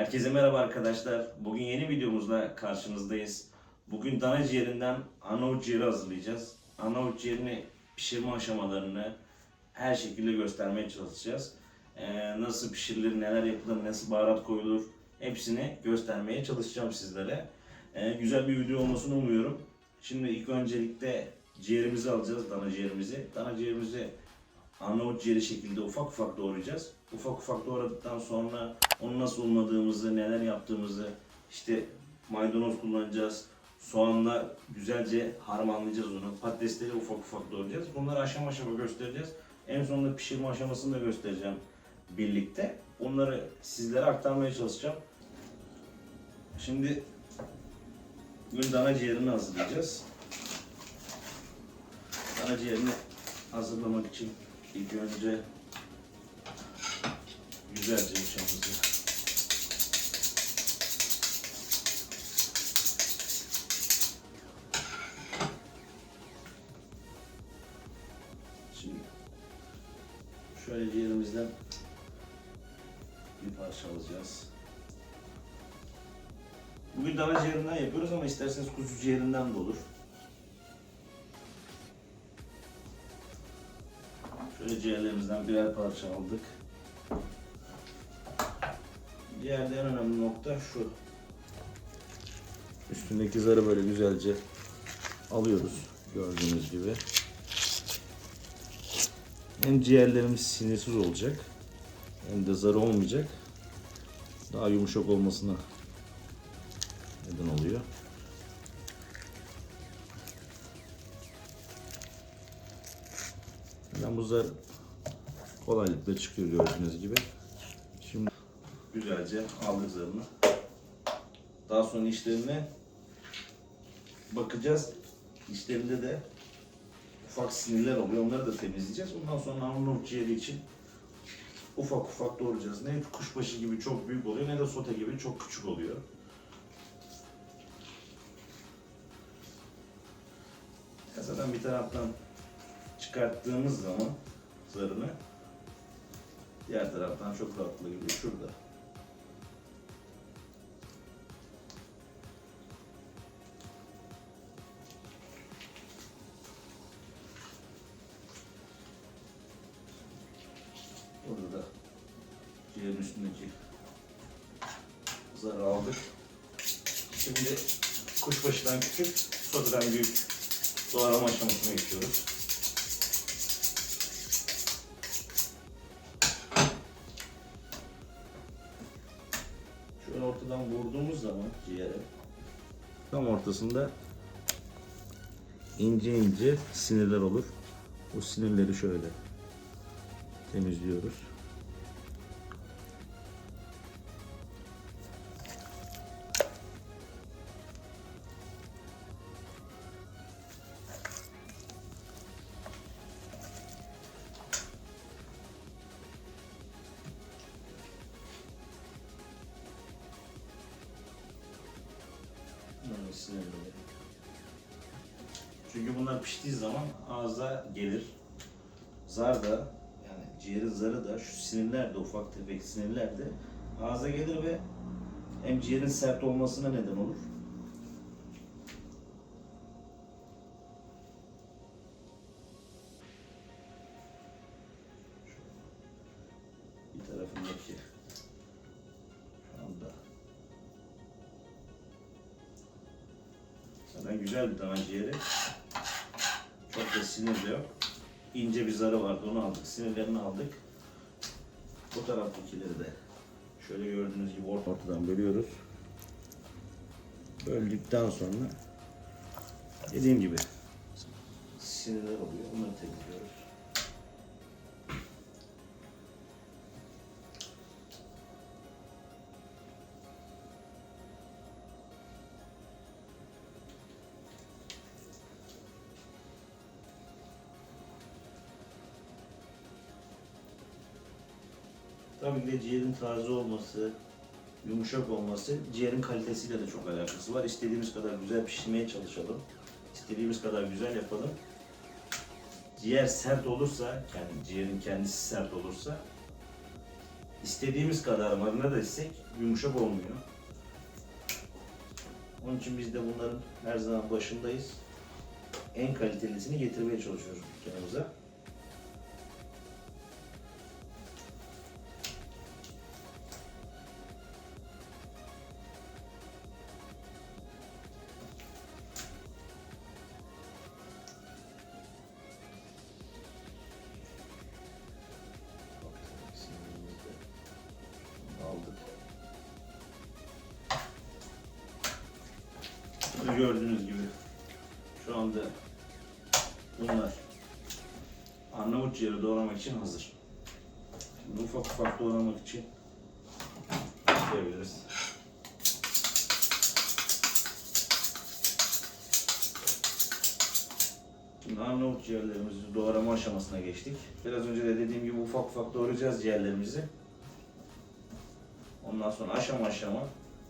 Herkese merhaba arkadaşlar. Bugün yeni videomuzla karşınızdayız. Bugün dana ciğerinden Arnavut ciğeri hazırlayacağız. Arnavut ciğerini pişirme aşamalarını her şekilde göstermeye çalışacağız. Ee, nasıl pişirilir, neler yapılır, nasıl baharat koyulur hepsini göstermeye çalışacağım sizlere. Ee, güzel bir video olmasını umuyorum. Şimdi ilk öncelikle ciğerimizi alacağız, dana ciğerimizi. Dana ciğerimizi Arnavut ciğeri şekilde ufak ufak doğrayacağız. Ufak ufak doğradıktan sonra onu nasıl unladığımızı, neler yaptığımızı, işte maydanoz kullanacağız. Soğanla güzelce harmanlayacağız onu. Patatesleri ufak ufak doğrayacağız. Bunları aşama aşama göstereceğiz. En sonunda pişirme aşamasını da göstereceğim birlikte. Onları sizlere aktarmaya çalışacağım. Şimdi bugün dana ciğerini hazırlayacağız. Dana ciğerini hazırlamak için ilk önce güzelce uçağımızı Şimdi şöyle ciğerimizden bir parça alacağız. Bugün dana ciğerinden yapıyoruz ama isterseniz kuzu ciğerinden de olur. Şöyle ciğerlerimizden birer parça aldık. Ciğerde en önemli nokta şu. Üstündeki zarı böyle güzelce alıyoruz gördüğünüz gibi. Hem ciğerlerimiz sinirsiz olacak hem de zarı olmayacak. Daha yumuşak olmasına neden oluyor. Zar kolaylıkla çıkıyor gördüğünüz gibi. Şimdi güzelce aldık zarını. Daha sonra işlerine bakacağız. İşlerinde de ufak sinirler oluyor. Onları da temizleyeceğiz. Ondan sonra Arnavut ciğeri için ufak ufak doğrayacağız. Ne kuşbaşı gibi çok büyük oluyor ne de sote gibi çok küçük oluyor. Ya zaten bir taraftan çıkarttığımız zaman zarını diğer taraftan çok rahatlıkla. Şurada. Burada da ciğerin üstündeki zarı aldık. Şimdi kuşbaşıdan küçük, sodadan büyük doğrama aşamasına geçiyoruz. Ciğere tam ortasında ince ince sinirler olur. O sinirleri şöyle temizliyoruz. Sinirleri. Çünkü bunlar piştiği zaman ağza gelir. Zar da yani ciğerin zarı da şu sinirler de ufak tefek sinirler de ağza gelir ve hem ciğerin sert olmasına neden olur. Zaten güzel bir dana ciğeri. Çok da sinir de yok. İnce bir zarı vardı onu aldık. Sinirlerini aldık. Bu taraftakileri de şöyle gördüğünüz gibi ort- ortadan bölüyoruz. Böldükten sonra dediğim gibi sinirler oluyor. Onları temizliyoruz. De ciğerin taze olması, yumuşak olması ciğerin kalitesiyle de çok alakası var. İstediğimiz kadar güzel pişirmeye çalışalım. İstediğimiz kadar güzel yapalım. Ciğer sert olursa, yani ciğerin kendisi sert olursa istediğimiz kadar marine da etsek yumuşak olmuyor. Onun için biz de bunların her zaman başındayız. En kalitelisini getirmeye çalışıyoruz dükkanımıza. İçin hazır. Şimdi ufak ufak doğramak için başlayabiliriz. Şimdi Arnavut ciğerlerimizi doğrama aşamasına geçtik. Biraz önce de dediğim gibi ufak ufak doğrayacağız ciğerlerimizi. Ondan sonra aşama aşama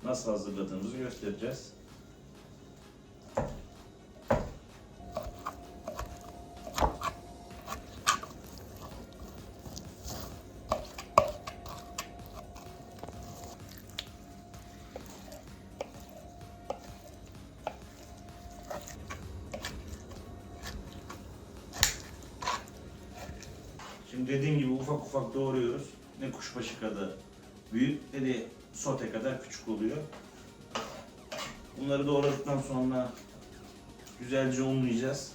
nasıl hazırladığımızı göstereceğiz. Büyük de sote kadar küçük oluyor. Bunları doğradıktan sonra güzelce unlayacağız.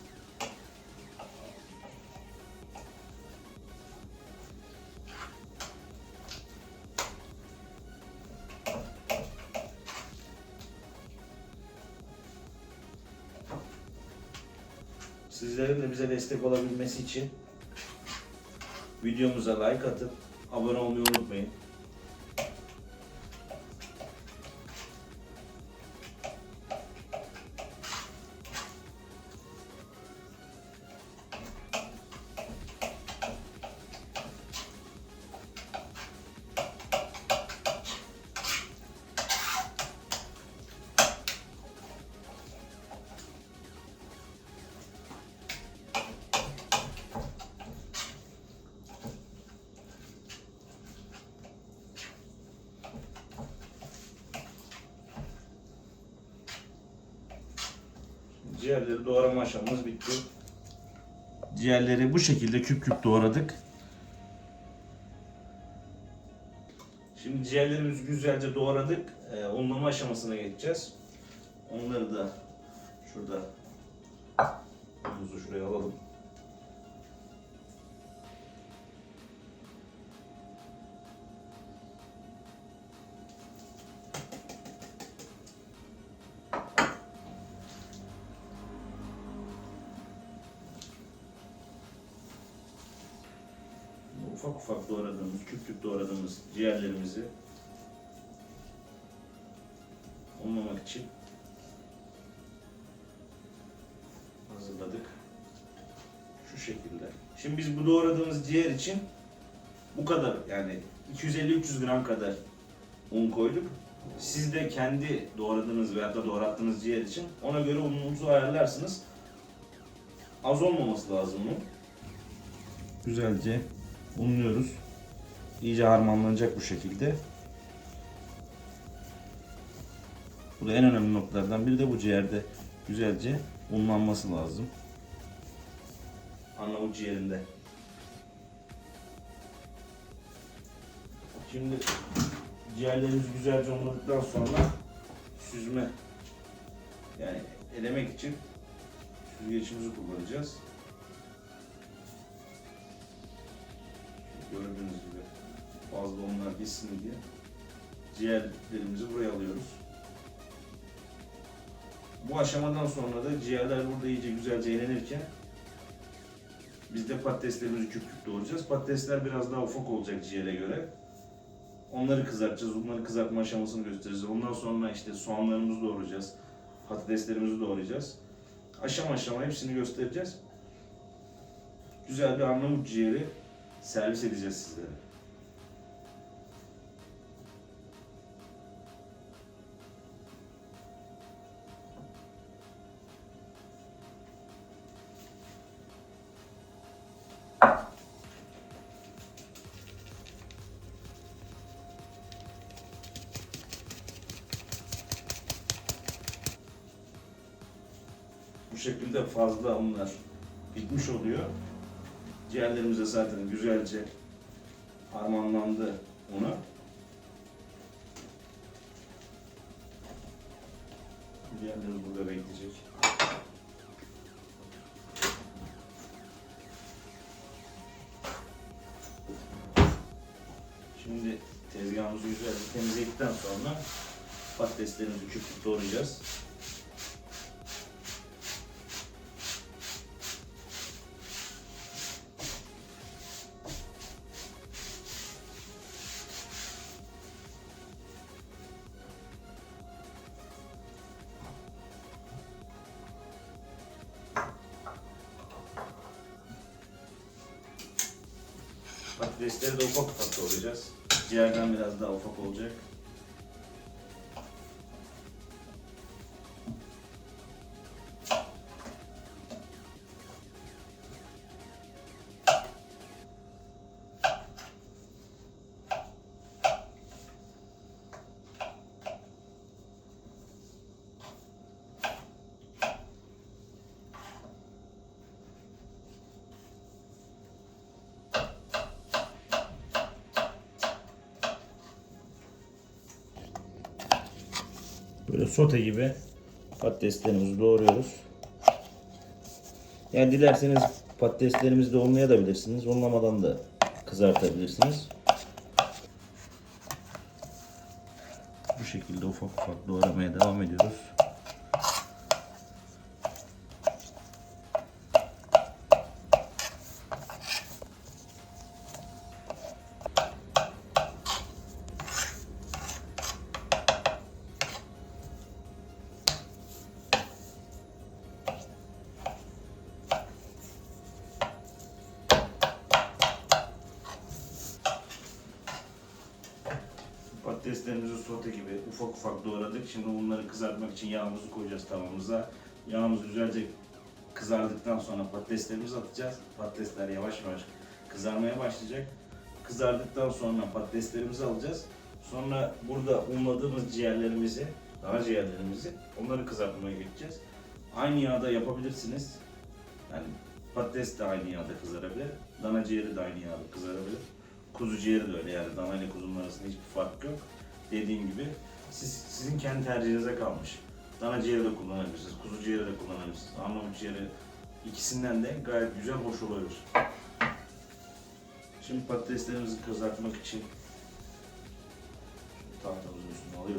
Sizlerin de bize destek olabilmesi için videomuza like atıp abone olmayı unutmayın. Ciğerleri doğrama aşamamız bitti. Ciğerleri bu şekilde küp küp doğradık. Şimdi ciğerlerimizi güzelce doğradık. Ee, unlama aşamasına geçeceğiz. Onları da şurada unumuzu şuraya alalım. Ufak ufak doğradığımız, küp küp doğradığımız ciğerlerimizi unlamak için hazırladık. Şu şekilde. Şimdi biz bu doğradığımız ciğer için bu kadar yani 250-300 gram kadar un koyduk. Siz de kendi doğradığınız veya da doğrattığınız ciğer için ona göre ununuzu ayarlarsınız. Az olmaması lazım un. Güzelce unluyoruz. İyice harmanlanacak bu şekilde. Bu da en önemli noktalardan biri de bu ciğerde güzelce unlanması lazım. Arnavut ciğerinde. Şimdi ciğerlerimizi güzelce unladıktan sonra süzme yani elemek için süzgeçimizi kullanacağız. Gördüğünüz gibi fazla onlar gitsin diye ciğerlerimizi buraya alıyoruz. Bu aşamadan sonra da ciğerler burada iyice güzelce elenirken biz de patateslerimizi küp küp doğrayacağız. Patatesler biraz daha ufak olacak ciğere göre. Onları kızartacağız. Onları kızartma aşamasını göstereceğiz. Ondan sonra işte soğanlarımızı doğrayacağız. Patateslerimizi doğrayacağız. Aşama aşama hepsini göstereceğiz. Güzel bir Arnavut ciğeri servis edeceğiz sizlere. Bu şekilde fazla unlar bitmiş oluyor. Ciğerlerimiz de zaten güzelce harmanlandı una. Ciğerlerimiz burada bekleyecek. Şimdi tezgahımızı güzelce temizledikten sonra patateslerimizi küp küp doğrayacağız. Patatesleri de ufak ufak doğrayacağız. Ciğerden biraz daha ufak olacak. Böyle sote gibi patateslerimizi doğruyoruz. Yani dilerseniz patateslerimizi de olmayabilirsiniz. Olmadan da kızartabilirsiniz. Bu şekilde ufak ufak doğramaya devam ediyoruz. Patateslerimizi sote gibi ufak ufak doğradık. Şimdi bunları kızartmak için yağımızı koyacağız tavamıza. Yağımız güzelce kızardıktan sonra patateslerimizi atacağız. Patatesler yavaş yavaş kızarmaya başlayacak. Kızardıktan sonra patateslerimizi alacağız. Sonra burada unladığımız ciğerlerimizi, dana ciğerlerimizi onları kızartmaya geçeceğiz. Aynı yağda yapabilirsiniz. Yani patates de aynı yağda kızarabilir. Dana ciğeri de aynı yağda kızarabilir. Kuzu ciğeri de öyle yani dana ile kuzunun arasında hiçbir fark yok. Dediğim gibi siz, sizin kendi tercihinize kalmış. Dana ciğeri de kullanabilirsiniz, kuzu ciğeri de kullanabilirsiniz. Arnavut ciğeri ikisinden de gayet güzel, hoş olabilir. Şimdi patateslerimizi kızartmak için tahtamızın üstüne alıyoruz.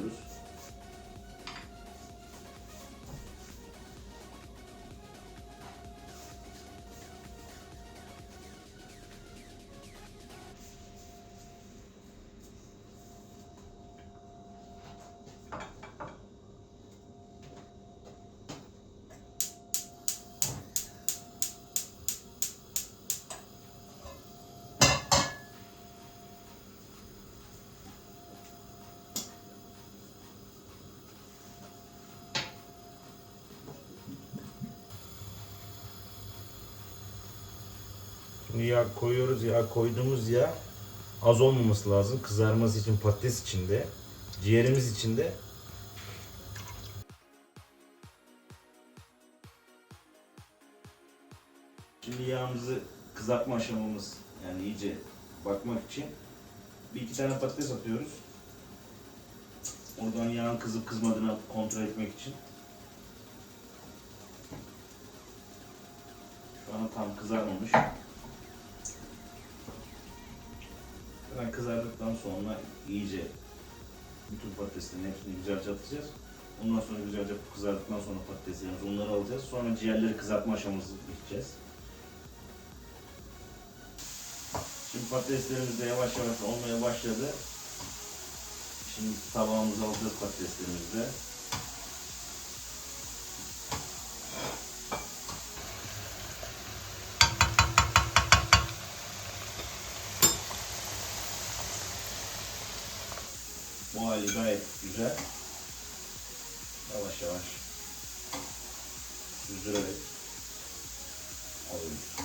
Yağ koyuyoruz. Yağ koyduğumuz yağ az olmaması lazım. Kızarması için patates içinde, ciğerimiz içinde. Şimdi yağımızı kızartma aşamamız yani iyice bakmak için bir iki tane patates atıyoruz. Oradan yağın kızıp kızmadığını kontrol etmek için. Şu an tam kızarmamış. Kızardıktan sonra iyice bütün patateslerin hepsini güzelce atacağız. Ondan sonra güzelce kızardıktan sonra patateslerimizi onları alacağız. Sonra ciğerleri kızartma aşaması geçeceğiz. Şimdi patateslerimiz de yavaş yavaş olmaya başladı. Şimdi tabağımıza alacağız patateslerimizi de. Bu hali gayet güzel. Yavaş yavaş süzdürerek alıyoruz.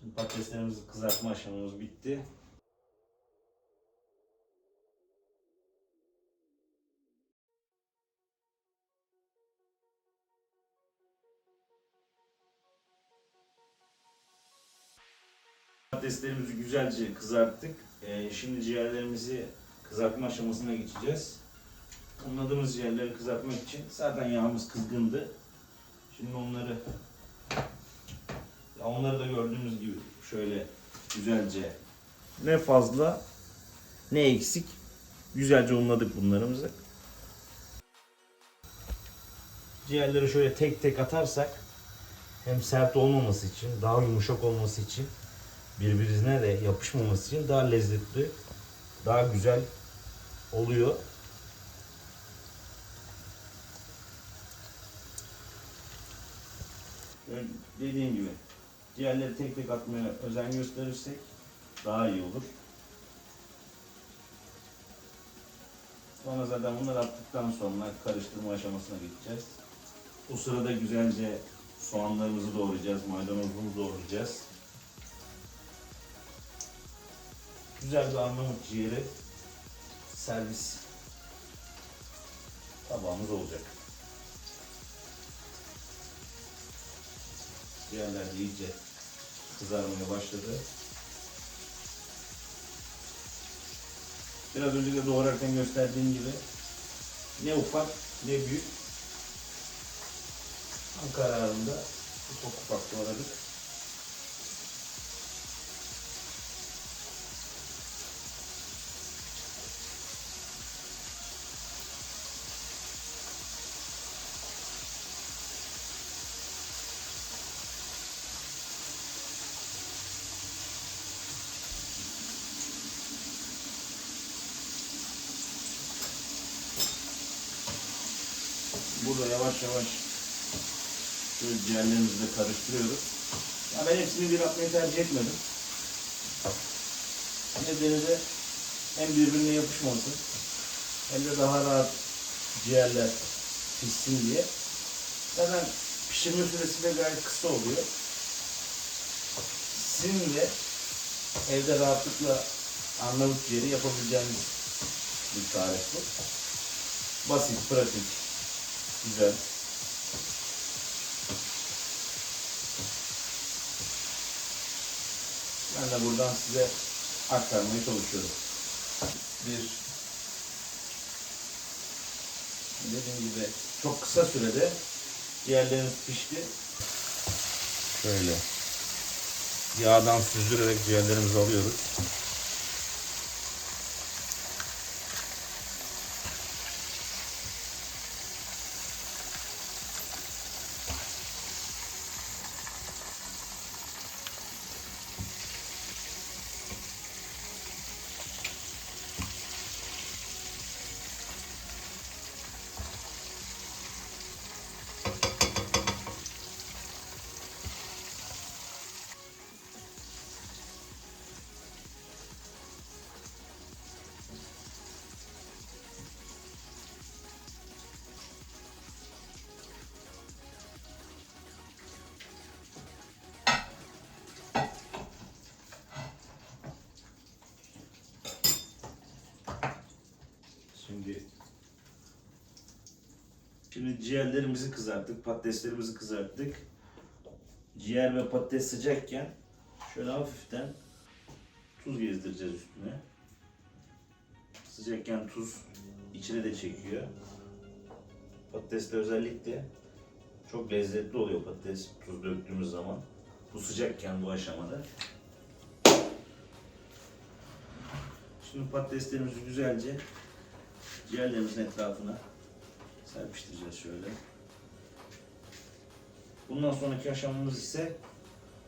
Şimdi patateslerimizi kızartma aşamamız bitti. Patateslerimizi güzelce kızarttık. Ee, şimdi ciğerlerimizi kızartma aşamasına geçeceğiz. Unladığımız ciğerleri kızartmak için zaten yağımız kızgındı. Şimdi onları ya onları da gördüğünüz gibi şöyle güzelce ne fazla ne eksik güzelce unladık bunlarımızı. Ciğerleri şöyle tek tek atarsak hem sert olmaması için, daha yumuşak olması için, birbirine de yapışmaması için daha lezzetli, daha güzel oluyor. Dediğim gibi ciğerleri tek tek atmaya özen gösterirsek daha iyi olur. Sonra zaten bunları attıktan sonra karıştırma aşamasına geçeceğiz. Bu sırada güzelce soğanlarımızı doğrayacağız, maydanozumuzu doğrayacağız. Güzel bir Arnavut ciğeri servis tabağımız olacak. Ciğerler de iyice kızarmaya başladı. Biraz önce de doğrarken gösterdiğim gibi ne ufak ne büyük Tam kararında ufak ufak doğradık. Burada yavaş yavaş Şöyle ciğerlerimizi de karıştırıyoruz. Ya ben hepsini bir atmayı tercih etmedim. Nedeni de hem birbirine yapışmasın hem de daha rahat ciğerler pişsin diye. Zaten pişirme süresi de gayet kısa oluyor. Sizin de evde rahatlıkla Arnavut ciğeri yapabileceğiniz bir tarif bu. Basit, pratik, güzel. Ben de buradan size aktarmaya çalışıyorum. Bir dediğim gibi çok kısa sürede ciğerleriniz pişti. Şöyle yağdan süzdürerek ciğerlerimizi alıyoruz. Ciğerlerimizi kızarttık, patateslerimizi kızarttık. Ciğer ve patates sıcakken şöyle hafiften tuz gezdireceğiz üstüne. Sıcakken tuz içine de çekiyor. Patates de özellikle çok lezzetli oluyor patates tuz döktüğümüz zaman. Bu sıcakken bu aşamada. Şimdi patateslerimizi güzelce ciğerlerimizin etrafına serpiştireceğiz şöyle. Bundan sonraki aşamamız ise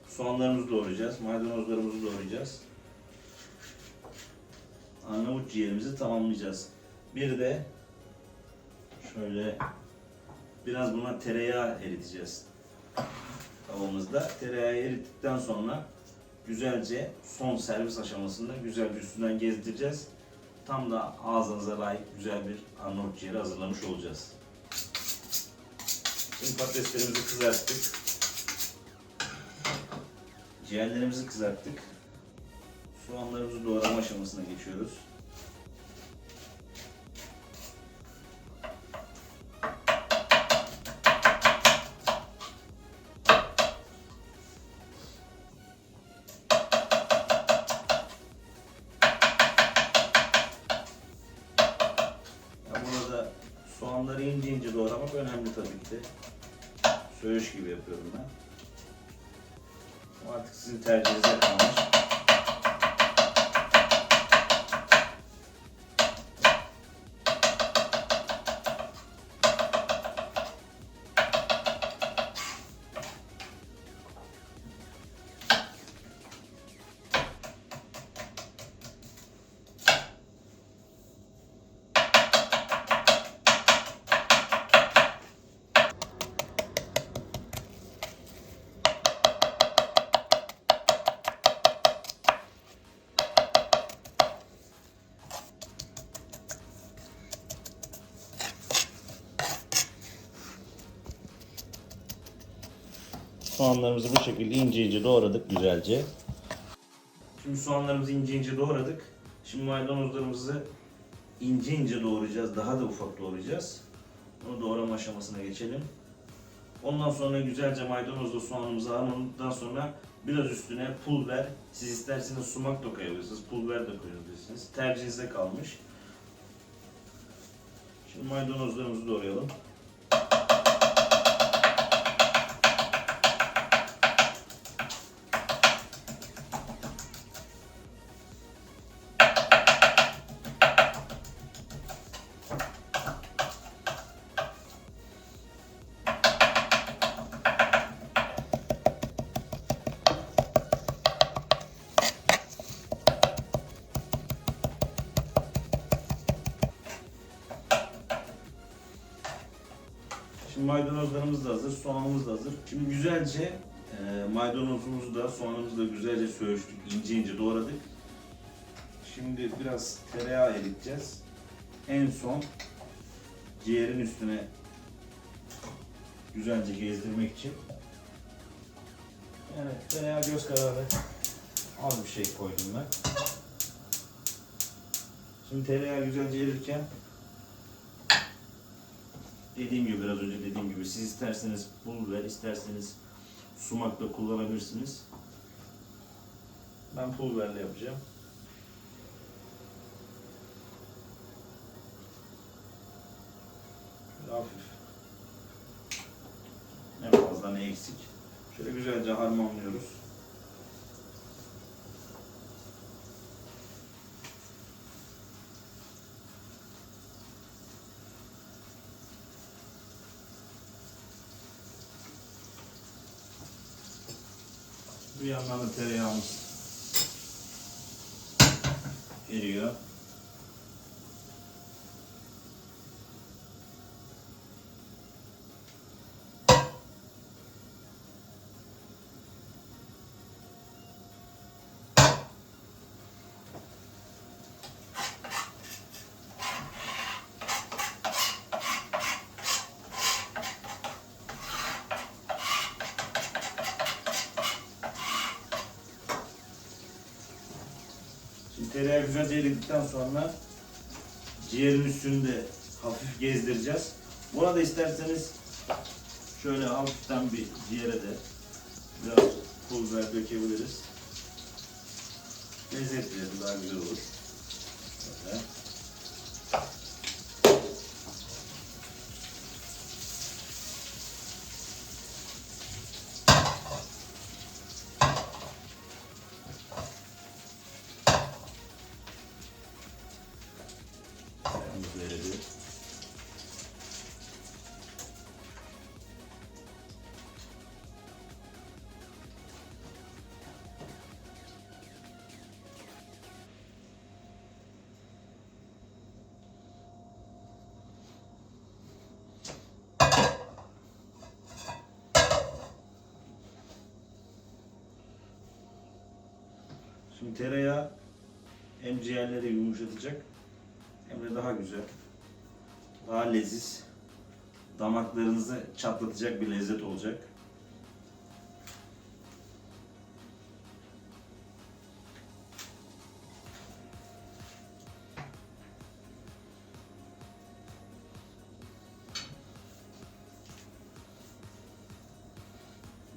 soğanlarımızı doğrayacağız, maydanozlarımızı doğrayacağız. Arnavut ciğerimizi tamamlayacağız. Bir de şöyle biraz buna tereyağı eriteceğiz tavamızda. Tereyağı erittikten sonra güzelce son servis aşamasında güzelce üstünden gezdireceğiz. Tam da ağzınıza layık güzel bir Arnavut ciğeri hazırlamış olacağız. Şimdi patateslerimizi kızarttık. Ciğerlerimizi kızarttık. Soğanlarımızı doğrama aşamasına geçiyoruz. Soğanları ince ince doğramak önemli tabii ki de. Söğüş gibi yapıyorum ben. Bu artık sizin tercihinize kalmış. Soğanlarımızı bu şekilde ince ince doğradık güzelce. Şimdi soğanlarımızı ince ince doğradık. Şimdi maydanozlarımızı ince ince doğrayacağız. Daha da ufak doğrayacağız. Onu doğrama aşamasına geçelim. Ondan sonra güzelce maydanozla soğanımızı harmanladıktan sonra biraz üstüne pul biber, siz isterseniz sumak da koyabilirsiniz, pul biber de koyabilirsiniz. Tercihinize kalmış. Şimdi maydanozlarımızı doğrayalım. Da hazır, soğanımız da hazır. Şimdi güzelce e, maydanozumuzu da soğanımızı da güzelce söğüştük, ince ince doğradık. Şimdi biraz tereyağı eriteceğiz. En son ciğerin üstüne güzelce gezdirmek için. Yani tereyağı göz kararı az bir şey koydum ben. Şimdi tereyağı güzelce erirken dediğim gibi biraz önce dediğim gibi siz isterseniz pul biber isterseniz sumak da kullanabilirsiniz. Ben pul biberle yapacağım. Şöyle hafif. Ne fazla ne eksik. Şöyle güzelce harmanlıyoruz. Bir yandan da tereyağımız eriyor. Tereyağı güzelce eridikten sonra ciğerin üstünü de hafif gezdireceğiz. Buna da isterseniz şöyle hafiften bir ciğere de biraz pul biber dökebiliriz. Lezzetli daha güzel olur. Şimdi tereyağı hem ciğerleri yumuşatacak hem de daha güzel, daha leziz, damaklarınızı çatlatacak bir lezzet olacak.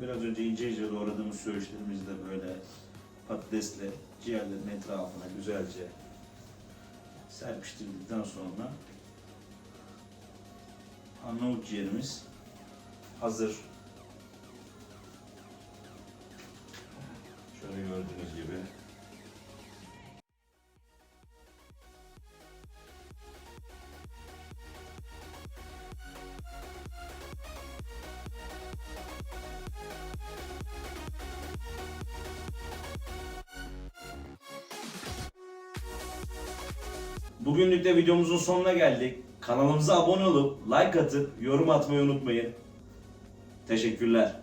Biraz önce ince ince doğradığımız söğüşlerimizi de böyle patatesle ciğerlerin etrafına güzelce serpiştirdikten sonra Arnavut ciğerimiz hazır. Şöyle gördüğünüz gibi. Bugünlük de videomuzun sonuna geldik. Kanalımıza abone olup like atıp yorum atmayı unutmayın. Teşekkürler.